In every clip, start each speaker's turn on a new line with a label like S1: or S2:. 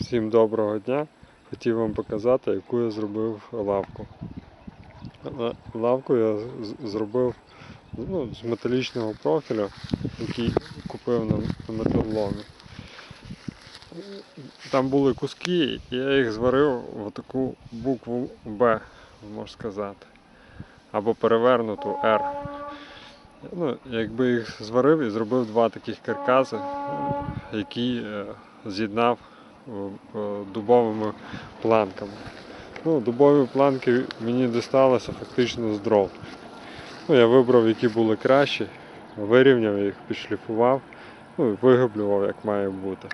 S1: Всім доброго дня. Хотів вам показати, яку я зробив лавку. Лавку я зробив ну, з металічного профілю, який купив на, металоломі. Там були куски, і я їх зварив в таку букву Б, можна сказати. Або перевернуту R. Ну, якби їх зварив і зробив два таких каркаси, які е, з'єднав дубовими планками. Ну, дубові планки мені дісталося фактично з дров. Ну, я вибрав, які були кращі, вирівняв їх, підшліфував, ну і як має бути.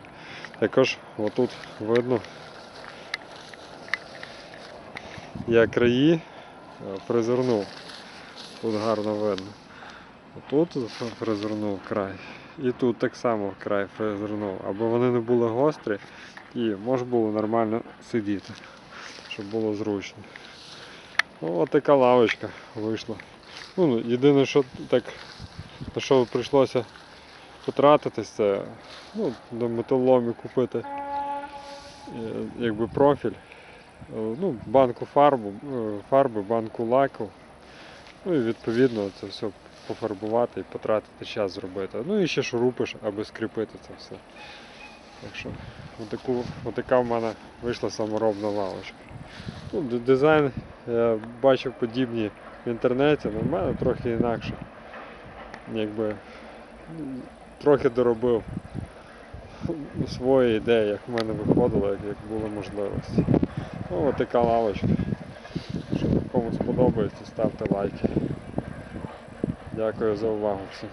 S1: Також отут видно, я краї е, призирнув. Тут гарно видно. Тут фрезернув край. І тут так само край фрезернув, аби вони не були гострі і можна було нормально сидіти, щоб було зручно. Ну, от така лавочка вийшла. Ну, ну, єдине, що так, на що прийшлося потратитись, це ну, до металоломі купити е, якби профіль, е, ну, банку фарбу, е, фарби, банку лаку. Ну і відповідно це все пофарбувати і потратити час зробити. Ну і ще шурупиш, аби скріпити це все. Так що отаку, отака в мене вийшла саморобна лавочка. Ну, дизайн я бачив подібні в інтернеті, але в мене трохи інакше. Якби трохи доробив свої ідеї, як в мене виходило, як, як були можливості. Ну, от така лавочка. Якщо кому сподобається, ставте лайки. Дякую за увагу всім.